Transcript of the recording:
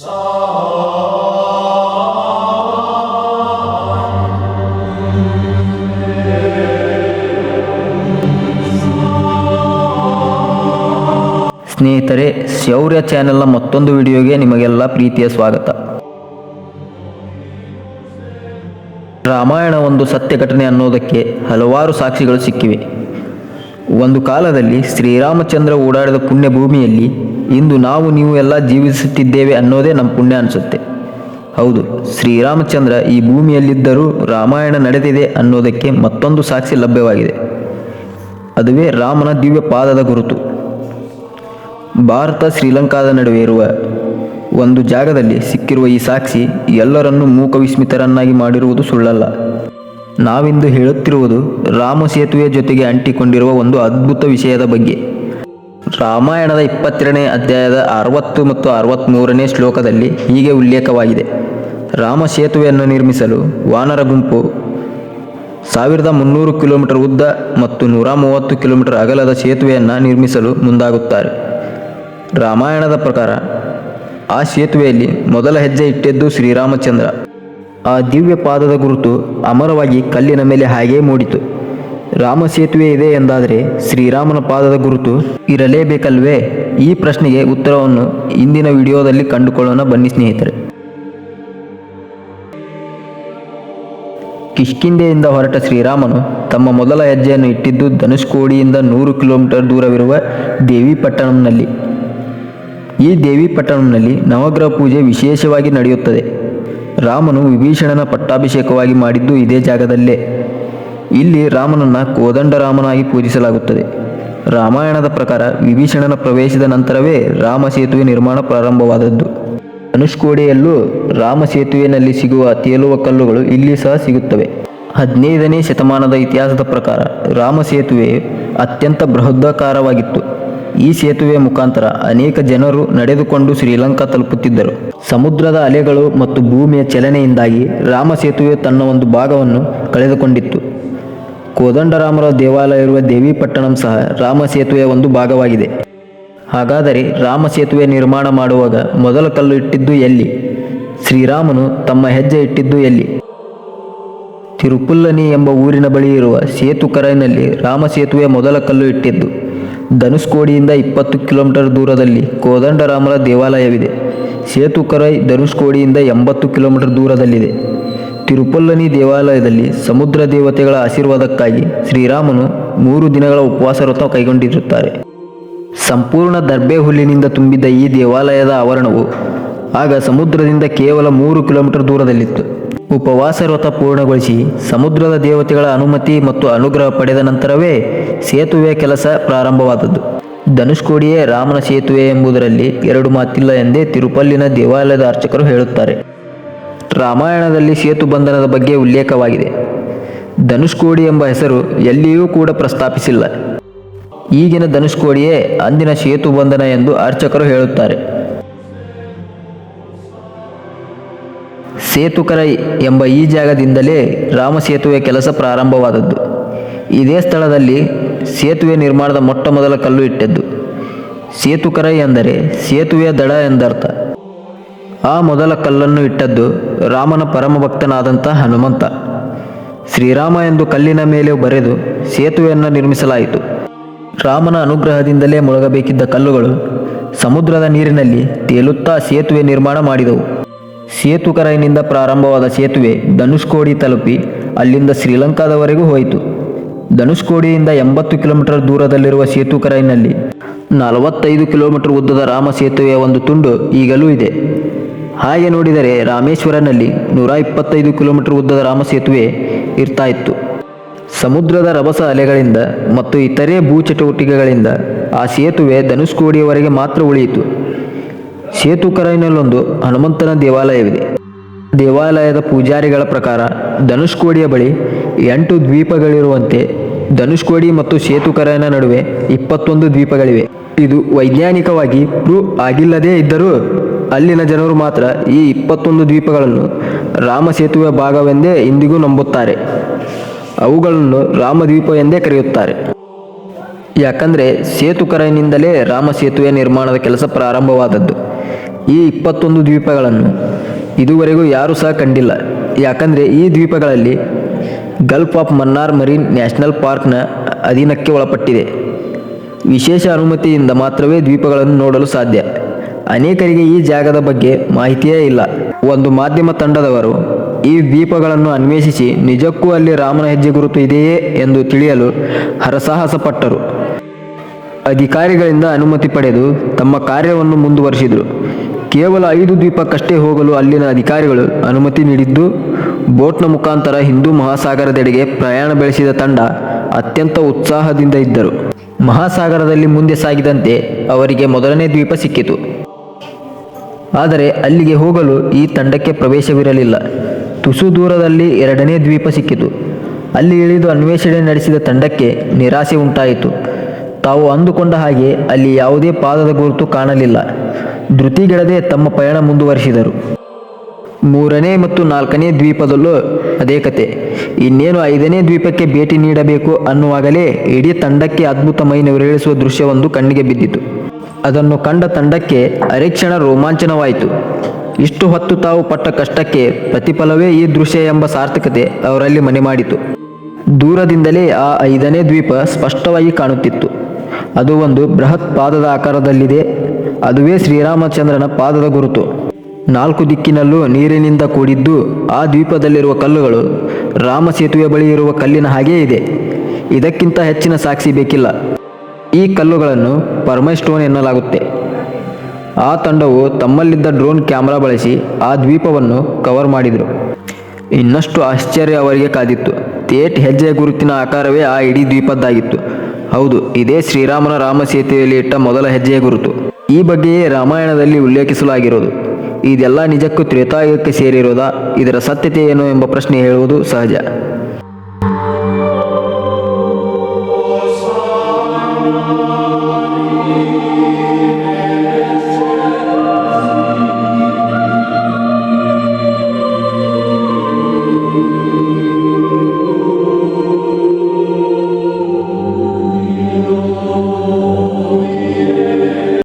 ಸ್ನೇಹಿತರೆ, ಶೌರ್ಯ ಚಾನೆಲ್ನ ಮತ್ತೊಂದು ವಿಡಿಯೋಗೆ ನಿಮಗೆಲ್ಲ ಪ್ರೀತಿಯ ಸ್ವಾಗತ. ರಾಮಾಯಣ ಒಂದು ಸತ್ಯ ಘಟನೆ ಅನ್ನೋದಕ್ಕೆ ಹಲವಾರು ಸಾಕ್ಷಿಗಳು ಸಿಕ್ಕಿವೆ. ಒಂದು ಕಾಲದಲ್ಲಿ ಶ್ರೀರಾಮಚಂದ್ರ ಓಡಾಡಿದ ಪುಣ್ಯ ಭೂಮಿಯಲ್ಲಿ ಇಂದು ನಾವು ನೀವು ಎಲ್ಲ ಜೀವಿಸುತ್ತಿದ್ದೇವೆ ಅನ್ನೋದೇ ನಮ್ಮ ಪುಣ್ಯ ಅನಿಸುತ್ತೆ. ಹೌದು, ಶ್ರೀರಾಮಚಂದ್ರ ಈ ಭೂಮಿಯಲ್ಲಿದ್ದರೂ ರಾಮಾಯಣ ನಡೆದಿದೆ ಅನ್ನೋದಕ್ಕೆ ಮತ್ತೊಂದು ಸಾಕ್ಷಿ ಲಭ್ಯವಾಗಿದೆ. ಅದುವೇ ರಾಮನ ದಿವ್ಯ ಪಾದದ ಗುರುತು. ಭಾರತ ಶ್ರೀಲಂಕಾದ ನಡುವೆ ಇರುವ ಒಂದು ಜಾಗದಲ್ಲಿ ಸಿಕ್ಕಿರುವ ಈ ಸಾಕ್ಷಿ ಎಲ್ಲರನ್ನೂ ಮೂಕ ವಿಸ್ಮಿತರನ್ನಾಗಿ ಮಾಡಿರುವುದು ಸುಳ್ಳಲ್ಲ. ನಾವಿಂದು ಹೇಳುತ್ತಿರುವುದು ರಾಮ ಸೇತುವೆ ಜೊತೆಗೆ ಅಂಟಿಕೊಂಡಿರುವ ಒಂದು ಅದ್ಭುತ ವಿಷಯದ ಬಗ್ಗೆ. ರಾಮಾಯಣದ ಇಪ್ಪತ್ತೆರಡನೇ ಅಧ್ಯಾಯದ ಅರವತ್ತು ಮತ್ತು ಅರವತ್ತ್ಮೂರನೇ ಶ್ಲೋಕದಲ್ಲಿ ಹೀಗೆ ಉಲ್ಲೇಖವಾಗಿದೆ. ರಾಮ ಸೇತುವೆಯನ್ನು ನಿರ್ಮಿಸಲು ವಾನರ ಗುಂಪು ಸಾವಿರದ ಮುನ್ನೂರು ಕಿಲೋಮೀಟರ್ ಉದ್ದ ಮತ್ತು ನೂರ ಮೂವತ್ತು ಕಿಲೋಮೀಟರ್ ಅಗಲದ ಸೇತುವೆಯನ್ನು ನಿರ್ಮಿಸಲು ಮುಂದಾಗುತ್ತಾರೆ. ರಾಮಾಯಣದ ಪ್ರಕಾರ ಆ ಸೇತುವೆಯಲ್ಲಿ ಮೊದಲ ಹೆಜ್ಜೆ ಇಟ್ಟಿದ್ದು ಶ್ರೀರಾಮಚಂದ್ರ. ಆ ದಿವ್ಯ ಪಾದದ ಗುರುತು ಅಮರವಾಗಿ ಕಲ್ಲಿನ ಮೇಲೆ ಹಾಗೇ ಮೂಡಿತು. ರಾಮ ಸೇತುವೆ ಇದೆ ಎಂದಾದರೆ ಶ್ರೀರಾಮನ ಪಾದದ ಗುರುತು ಇರಲೇಬೇಕಲ್ವೇ? ಈ ಪ್ರಶ್ನೆಗೆ ಉತ್ತರವನ್ನು ಇಂದಿನ ವಿಡಿಯೋದಲ್ಲಿ ಕಂಡುಕೊಳ್ಳೋಣ, ಬನ್ನಿ ಸ್ನೇಹಿತರೆ. ಕಿಷ್ಕಿಂಧೆಯಿಂದ ಹೊರಟ ಶ್ರೀರಾಮನು ತಮ್ಮ ಮೊದಲ ಹೆಜ್ಜೆಯನ್ನು ಇಟ್ಟಿದ್ದು ಧನುಷ್ಕೋಡಿಯಿಂದ ನೂರು ಕಿಲೋಮೀಟರ್ ದೂರವಿರುವ ದೇವಿಪಟ್ಟಣಂನಲ್ಲಿ. ಈ ದೇವಿಪಟ್ಟಣಂನಲ್ಲಿ ನವಗ್ರಹ ಪೂಜೆ ವಿಶೇಷವಾಗಿ ನಡೆಯುತ್ತದೆ. ರಾಮನು ವಿಭೀಷಣನ ಪಟ್ಟಾಭಿಷೇಕವಾಗಿ ಮಾಡಿದ್ದು ಇದೇ ಜಾಗದಲ್ಲೇ. ಇಲ್ಲಿ ರಾಮನನ್ನು ಕೋದಂಡರಾಮನಾಗಿ ಪೂಜಿಸಲಾಗುತ್ತದೆ. ರಾಮಾಯಣದ ಪ್ರಕಾರ ವಿಭೀಷಣನ ಪ್ರವೇಶದ ನಂತರವೇ ರಾಮ ಸೇತುವೆ ನಿರ್ಮಾಣ ಪ್ರಾರಂಭವಾದದ್ದು. ಅನುಷ್ಕೋಡೆಯಲ್ಲೂ ರಾಮ ಸೇತುವೆನಲ್ಲಿ ಸಿಗುವ ತೇಲುವ ಕಲ್ಲುಗಳು ಇಲ್ಲಿ ಸಹ ಸಿಗುತ್ತವೆ. ಹದಿನೈದನೇ ಶತಮಾನದ ಇತಿಹಾಸದ ಪ್ರಕಾರ ರಾಮ ಸೇತುವೆ ಅತ್ಯಂತ ಬೃಹದಾಕಾರವಾಗಿತ್ತು. ಈ ಸೇತುವೆ ಮುಖಾಂತರ ಅನೇಕ ಜನರು ನಡೆದುಕೊಂಡು ಶ್ರೀಲಂಕಾ ತಲುಪುತ್ತಿದ್ದರು. ಸಮುದ್ರದ ಅಲೆಗಳು ಮತ್ತು ಭೂಮಿಯ ಚಲನೆಯಿಂದಾಗಿ ರಾಮ ಸೇತುವೆ ತನ್ನ ಒಂದು ಭಾಗವನ್ನು ಕಳೆದುಕೊಂಡಿತ್ತು. ಕೋದಂಡರಾಮರ ದೇವಾಲಯ ಇರುವ ದೇವಿಪಟ್ಟಣಂ ಸಹ ರಾಮ ಸೇತುವೆಯ ಒಂದು ಭಾಗವಾಗಿದೆ. ಹಾಗಾದರೆ ರಾಮ ಸೇತುವೆ ನಿರ್ಮಾಣ ಮಾಡುವಾಗ ಮೊದಲ ಕಲ್ಲು ಇಟ್ಟಿದ್ದು ಎಲ್ಲಿ? ಶ್ರೀರಾಮನು ತಮ್ಮ ಹೆಜ್ಜೆ ಇಟ್ಟಿದ್ದು ಎಲ್ಲಿ? ತಿರುಪುಲ್ಲನಿ ಎಂಬ ಊರಿನ ಬಳಿ ಇರುವ ಸೇತುಕರೈನಲ್ಲಿ ರಾಮ ಸೇತುವೆ ಮೊದಲ ಕಲ್ಲು ಇಟ್ಟಿದ್ದು. ಧನುಷ್ಕೋಡಿಯಿಂದ ಇಪ್ಪತ್ತು ಕಿಲೋಮೀಟರ್ ದೂರದಲ್ಲಿ ಕೋದಂಡರಾಮರ ದೇವಾಲಯವಿದೆ. ಸೇತುಕರೈ ಧನುಷ್ಕೋಡಿಯಿಂದ ಎಂಬತ್ತು ಕಿಲೋಮೀಟರ್ ದೂರದಲ್ಲಿದೆ. ತಿರುಪಲ್ಲನಿ ದೇವಾಲಯದಲ್ಲಿ ಸಮುದ್ರ ದೇವತೆಗಳ ಆಶೀರ್ವಾದಕ್ಕಾಗಿ ಶ್ರೀರಾಮನು ಮೂರು ದಿನಗಳ ಉಪವಾಸ ವ್ರತ ಕೈಗೊಂಡಿರುತ್ತಾರೆ. ಸಂಪೂರ್ಣ ದರ್ಬೆ ಹುಲ್ಲಿನಿಂದ ತುಂಬಿದ್ದ ಈ ದೇವಾಲಯದ ಆವರಣವು ಆಗ ಸಮುದ್ರದಿಂದ ಕೇವಲ ಮೂರು ಕಿಲೋಮೀಟರ್ ದೂರದಲ್ಲಿತ್ತು. ಉಪವಾಸ ವ್ರತ ಪೂರ್ಣಗೊಳಿಸಿ ಸಮುದ್ರದ ದೇವತೆಗಳ ಅನುಮತಿ ಮತ್ತು ಅನುಗ್ರಹ ಪಡೆದ ನಂತರವೇ ಸೇತುವೆ ಕೆಲಸ ಪ್ರಾರಂಭವಾದದ್ದು. ಧನುಷ್ಕೋಡಿಯೇ ರಾಮನ ಸೇತುವೆ ಎಂಬುದರಲ್ಲಿ ಎರಡು ಮಾತಿಲ್ಲ ಎಂದೇ ತಿರುಪಲ್ಲಿನ ದೇವಾಲಯದ ಅರ್ಚಕರು ಹೇಳುತ್ತಾರೆ. ರಾಮಾಯಣದಲ್ಲಿ ಸೇತು ಬಂಧನದ ಬಗ್ಗೆ ಉಲ್ಲೇಖವಾಗಿದೆ. ಧನುಷ್ಕೋಡಿ ಎಂಬ ಹೆಸರು ಎಲ್ಲಿಯೂ ಕೂಡ ಪ್ರಸ್ತಾಪಿಸಿಲ್ಲ. ಈಗಿನ ಧನುಷ್ಕೋಡಿಯೇ ಅಂದಿನ ಸೇತು ಬಂಧನ ಎಂದು ಅರ್ಚಕರು ಹೇಳುತ್ತಾರೆ. ಸೇತುಕರೈ ಎಂಬ ಈ ಜಾಗದಿಂದಲೇ ರಾಮ ಸೇತುವೆ ಕೆಲಸ ಪ್ರಾರಂಭವಾದದ್ದು. ಇದೇ ಸ್ಥಳದಲ್ಲಿ ಸೇತುವೆ ನಿರ್ಮಾಣದ ಮೊಟ್ಟ ಮೊದಲ ಕಲ್ಲು ಇಟ್ಟದ್ದು. ಸೇತುಕರೈ ಎಂದರೆ ಸೇತುವೆಯ ದಡ ಎಂದರ್ಥ. ಆ ಮೊದಲ ಕಲ್ಲನ್ನು ಇಟ್ಟದ್ದು ರಾಮನ ಪರಮಭಕ್ತನಾದಂಥ ಹನುಮಂತ. ಶ್ರೀರಾಮ ಎಂದು ಕಲ್ಲಿನ ಮೇಲೆ ಬರೆದು ಸೇತುವೆಯನ್ನು ನಿರ್ಮಿಸಲಾಯಿತು. ರಾಮನ ಅನುಗ್ರಹದಿಂದಲೇ ಮುಳುಗಬೇಕಿದ್ದ ಕಲ್ಲುಗಳು ಸಮುದ್ರದ ನೀರಿನಲ್ಲಿ ತೇಲುತ್ತಾ ಸೇತುವೆ ನಿರ್ಮಾಣ ಮಾಡಿದವು. ಸೇತುಕರೈನಿಂದ ಪ್ರಾರಂಭವಾದ ಸೇತುವೆ ಧನುಷ್ಕೋಡಿ ತಲುಪಿ ಅಲ್ಲಿಂದ ಶ್ರೀಲಂಕಾದವರೆಗೂ ಹೋಯಿತು. ಧನುಷ್ಕೋಡಿಯಿಂದ ಎಂಬತ್ತು ಕಿಲೋಮೀಟರ್ ದೂರದಲ್ಲಿರುವ ಸೇತುಕರೈನಲ್ಲಿ ನಲವತ್ತೈದು ಕಿಲೋಮೀಟರ್ ಉದ್ದದ ರಾಮ ಸೇತುವೆಯ ಒಂದು ತುಂಡು ಈಗಲೂ ಇದೆ. ಹಾಗೆ ನೋಡಿದರೆ ರಾಮೇಶ್ವರನಲ್ಲಿ ನೂರ ಇಪ್ಪತ್ತೈದು ಕಿಲೋಮೀಟರ್ ಉದ್ದದ ರಾಮ ಸೇತುವೆ ಇರ್ತಾ ಇತ್ತು ಸಮುದ್ರದ ರಭಸ ಅಲೆಗಳಿಂದ ಮತ್ತು ಇತರೆ ಭೂ ಚಟುವಟಿಕೆಗಳಿಂದ ಆ ಸೇತುವೆ ಧನುಷ್ಕೋಡಿಯವರೆಗೆ ಮಾತ್ರ ಉಳಿಯಿತು. ಸೇತುಕರೈನಲ್ಲೊಂದು ಹನುಮಂತನ ದೇವಾಲಯವಿದೆ. ದೇವಾಲಯದ ಪೂಜಾರಿಗಳ ಪ್ರಕಾರ ಧನುಷ್ಕೋಡಿಯ ಬಳಿ ಎಂಟು ದ್ವೀಪಗಳಿರುವಂತೆ ಧನುಷ್ಕೋಡಿ ಮತ್ತು ಸೇತುಕರೈನ ನಡುವೆ ಇಪ್ಪತ್ತೊಂದು ದ್ವೀಪಗಳಿವೆ. ಇದು ವೈಜ್ಞಾನಿಕವಾಗಿ ಪ್ರೂವ್ ಆಗಿಲ್ಲದೇ ಇದ್ದರೂ ಅಲ್ಲಿನ ಜನರು ಮಾತ್ರ ಈ ಇಪ್ಪತ್ತೊಂದು ದ್ವೀಪಗಳನ್ನು ರಾಮ ಸೇತುವೆ ಭಾಗವೆಂದೇ ಇಂದಿಗೂ ನಂಬುತ್ತಾರೆ. ಅವುಗಳನ್ನು ರಾಮದ್ವೀಪ ಎಂದೇ ಕರೆಯುತ್ತಾರೆ. ಯಾಕಂದರೆ ಸೇತುಕರನಿಂದಲೇ ರಾಮ ಸೇತುವೆ ನಿರ್ಮಾಣದ ಕೆಲಸ ಪ್ರಾರಂಭವಾದದ್ದು. ಈ ಇಪ್ಪತ್ತೊಂದು ದ್ವೀಪಗಳನ್ನು ಇದುವರೆಗೂ ಯಾರೂ ಸಹ ಕಂಡಿಲ್ಲ. ಯಾಕಂದರೆ ಈ ದ್ವೀಪಗಳಲ್ಲಿ gulf of Mannar marine national ಪಾರ್ಕ್ನ ಅಧೀನಕ್ಕೆ ಒಳಪಟ್ಟಿದೆ. ವಿಶೇಷ ಅನುಮತಿಯಿಂದ ಮಾತ್ರವೇ ದ್ವೀಪಗಳನ್ನು ನೋಡಲು ಸಾಧ್ಯ. ಅನೇಕರಿಗೆ ಈ ಜಾಗದ ಬಗ್ಗೆ ಮಾಹಿತಿಯೇ ಇಲ್ಲ. ಒಂದು ಮಾಧ್ಯಮ ತಂಡದವರು ಈ ದ್ವೀಪಗಳನ್ನು ಅನ್ವೇಷಿಸಿ ನಿಜಕ್ಕೂ ಅಲ್ಲಿ ರಾಮನ ಹೆಜ್ಜೆ ಗುರುತು ಇದೆಯೇ ಎಂದು ತಿಳಿಯಲು ಹರಸಾಹಸ ಪಟ್ಟರು ಅಧಿಕಾರಿಗಳಿಂದ ಅನುಮತಿ ಪಡೆದು ತಮ್ಮ ಕಾರ್ಯವನ್ನು ಮುಂದುವರಿಸಿದರು. ಕೇವಲ ಐದು ದ್ವೀಪಕ್ಕಷ್ಟೇ ಹೋಗಲು ಅಲ್ಲಿನ ಅಧಿಕಾರಿಗಳು ಅನುಮತಿ ನೀಡಿದ್ದು, ಬೋಟ್ನ ಮುಖಾಂತರ ಹಿಂದೂ ಮಹಾಸಾಗರದೆಡೆಗೆ ಪ್ರಯಾಣ ಬೆಳೆಸಿದ ತಂಡ ಅತ್ಯಂತ ಉತ್ಸಾಹದಿಂದ ಇದ್ದರು. ಮಹಾಸಾಗರದಲ್ಲಿ ಮುಂದೆ ಸಾಗಿದಂತೆ ಅವರಿಗೆ ಮೊದಲನೇ ದ್ವೀಪ ಸಿಕ್ಕಿತು. ಆದರೆ ಅಲ್ಲಿಗೆ ಹೋಗಲು ಈ ತಂಡಕ್ಕೆ ಪ್ರವೇಶವಿರಲಿಲ್ಲ. ತುಸು ದೂರದಲ್ಲಿ ಎರಡನೇ ದ್ವೀಪ ಸಿಕ್ಕಿತು. ಅಲ್ಲಿ ಇಳಿದು ಅನ್ವೇಷಣೆ ನಡೆಸಿದ ತಂಡಕ್ಕೆ ನಿರಾಸೆ ಉಂಟಾಯಿತು. ತಾವು ಅಂದುಕೊಂಡ ಹಾಗೆ ಅಲ್ಲಿ ಯಾವುದೇ ಪಾದದ ಗುರುತು ಕಾಣಲಿಲ್ಲ. ಧೃತಿಗೆಡದೆ ತಮ್ಮ ಪಯಣ ಮುಂದುವರಿಸಿದರು. ಮೂರನೇ ಮತ್ತು ನಾಲ್ಕನೇ ದ್ವೀಪದಲ್ಲೂ ಅದೇ ಕತೆ. ಇನ್ನೇನು ಐದನೇ ದ್ವೀಪಕ್ಕೆ ಭೇಟಿ ನೀಡಬೇಕು ಅನ್ನುವಾಗಲೇ ಇಡೀ ತಂಡಕ್ಕೆ ಅದ್ಭುತ ಮೈ ನೆವರೇಳಿಸುವ ದೃಶ್ಯವೊಂದು ಕಣ್ಣಿಗೆ ಬಿದ್ದಿತು. ಅದನ್ನು ಕಂಡ ತಂಡಕ್ಕೆ ಅರೆಕ್ಷಣ ರೋಮಾಂಚನವಾಯಿತು. ಇಷ್ಟು ಹೊತ್ತು ತಾವು ಪಟ್ಟ ಕಷ್ಟಕ್ಕೆ ಪ್ರತಿಫಲವೇ ಈ ದೃಶ್ಯ ಎಂಬ ಸಾರ್ಥಕತೆ ಅವರಲ್ಲಿ ಮನೆ ಮಾಡಿತು. ದೂರದಿಂದಲೇ ಆ ಐದನೇ ದ್ವೀಪ ಸ್ಪಷ್ಟವಾಗಿ ಕಾಣುತ್ತಿತ್ತು. ಅದು ಒಂದು ಬೃಹತ್ ಪಾದದ ಆಕಾರದಲ್ಲಿದೆ. ಅದುವೇ ಶ್ರೀರಾಮಚಂದ್ರನ ಪಾದದ ಗುರುತು. ನಾಲ್ಕು ದಿಕ್ಕಿನಲ್ಲೂ ನೀರಿನಿಂದ ಕೂಡಿದ್ದು ಆ ದ್ವೀಪದಲ್ಲಿರುವ ಕಲ್ಲುಗಳು ರಾಮ ಸೇತುವೆ ಬಳಿ ಇರುವ ಕಲ್ಲಿನ ಹಾಗೇ ಇದೆ. ಇದಕ್ಕಿಂತ ಹೆಚ್ಚಿನ ಸಾಕ್ಷಿ ಬೇಕಿಲ್ಲ. ಈ ಕಲ್ಲುಗಳನ್ನು ಪರ್ಮೈಸ್ಟೋನ್ ಎನ್ನಲಾಗುತ್ತೆ. ಆ ತಂಡವು ತಮ್ಮಲ್ಲಿದ್ದ ಡ್ರೋನ್ ಕ್ಯಾಮೆರಾ ಬಳಸಿ ಆ ದ್ವೀಪವನ್ನು ಕವರ್ ಮಾಡಿದರು. ಇನ್ನಷ್ಟು ಆಶ್ಚರ್ಯ ಅವರಿಗೆ ಕಾದಿತ್ತು. ತೇಟ್ ಹೆಜ್ಜೆಯ ಗುರುತಿನ ಆಕಾರವೇ ಆ ಇಡೀ ದ್ವೀಪದ್ದಾಗಿತ್ತು. ಹೌದು, ಇದೇ ಶ್ರೀರಾಮನ ರಾಮ ಸೇತುವೆಯಲ್ಲಿ ಇಟ್ಟ ಮೊದಲ ಹೆಜ್ಜೆಯ ಗುರುತು. ಈ ಬಗ್ಗೆಯೇ ರಾಮಾಯಣದಲ್ಲಿ ಉಲ್ಲೇಖಿಸಲಾಗಿರೋದು. ಇದೆಲ್ಲ ನಿಜಕ್ಕೂ ತ್ರೇತಾಯುಗಕ್ಕೆ ಸೇರಿರೋದಾ? ಇದರ ಸತ್ಯತೆ ಏನು ಎಂಬ ಪ್ರಶ್ನೆ ಹೇಳುವುದು ಸಹಜ.